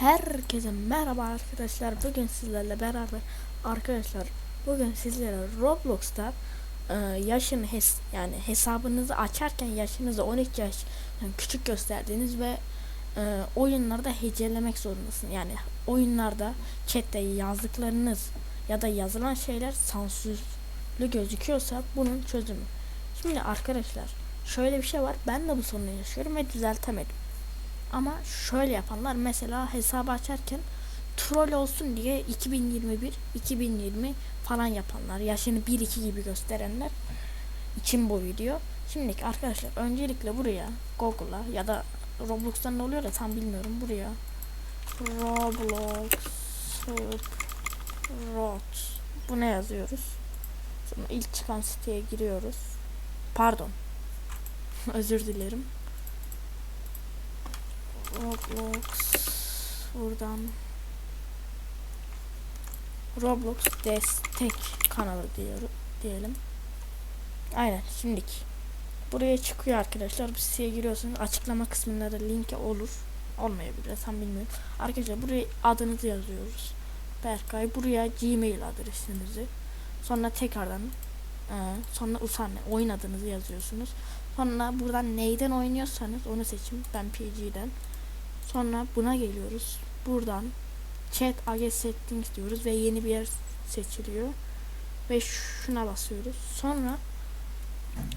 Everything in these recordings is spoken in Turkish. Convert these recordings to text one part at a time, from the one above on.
Herkese merhaba arkadaşlar. Bugün sizlerle beraber arkadaşlar bugün sizlere Roblox'ta e, yaşın hes yani hesabınızı açarken yaşınızı 12 yaş yani küçük gösterdiğiniz ve e, oyunlarda hecelemek zorundasın. Yani oyunlarda chatte yazdıklarınız ya da yazılan şeyler sansürlü gözüküyorsa bunun çözümü. Şimdi arkadaşlar şöyle bir şey var. Ben de bu sorunu yaşıyorum ve düzeltemedim. Ama şöyle yapanlar mesela hesabı açarken troll olsun diye 2021, 2020 falan yapanlar, yaşını 1-2 gibi gösterenler için bu video. Şimdi arkadaşlar öncelikle buraya Google'a ya da Roblox'tan ne oluyor da tam bilmiyorum buraya Roblox Rot bu ne yazıyoruz? Sonra ilk çıkan siteye giriyoruz. Pardon. Özür dilerim. Roblox buradan Roblox destek kanalı diyorum diyelim. Aynen şimdiki. Buraya çıkıyor arkadaşlar. Bu siteye giriyorsunuz. Açıklama kısmında da linki olur. Olmayabilir. Tam bilmiyorum. Arkadaşlar buraya adınızı yazıyoruz. Berkay. Buraya Gmail adresinizi. Sonra tekrardan e, sonra usanne oyun adınızı yazıyorsunuz. Sonra buradan neyden oynuyorsanız onu seçin. Ben PG'den. Sonra buna geliyoruz. Buradan chat AG settings diyoruz ve yeni bir yer seçiliyor. Ve şuna basıyoruz. Sonra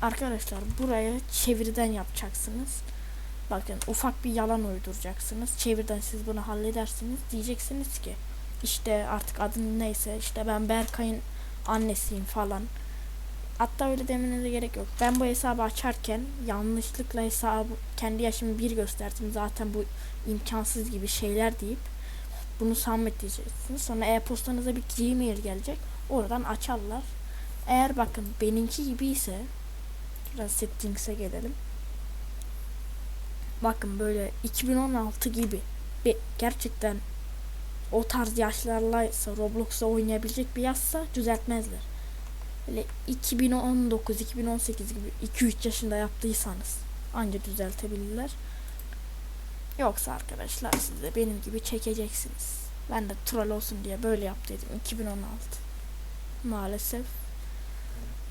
arkadaşlar buraya çeviriden yapacaksınız. Bakın ufak bir yalan uyduracaksınız. Çevirden siz bunu halledersiniz. Diyeceksiniz ki işte artık adın neyse işte ben Berkay'ın annesiyim falan. Hatta öyle demenize gerek yok. Ben bu hesabı açarken yanlışlıkla hesabı kendi yaşımı bir gösterdim. Zaten bu imkansız gibi şeyler deyip bunu submit diyeceksiniz. Sonra e-postanıza bir Gmail gelecek. Oradan açarlar. Eğer bakın benimki gibi ise biraz settings'e gelelim. Bakın böyle 2016 gibi bir gerçekten o tarz yaşlarlaysa Roblox'ta oynayabilecek bir yaşsa düzeltmezler. Böyle 2019 2018 gibi 2-3 yaşında yaptıysanız anca düzeltebilirler. Yoksa arkadaşlar siz de benim gibi çekeceksiniz. Ben de troll olsun diye böyle yaptıydım 2016. Maalesef.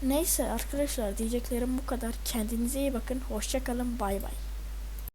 Neyse arkadaşlar diyeceklerim bu kadar. Kendinize iyi bakın. Hoşçakalın. Bay bay.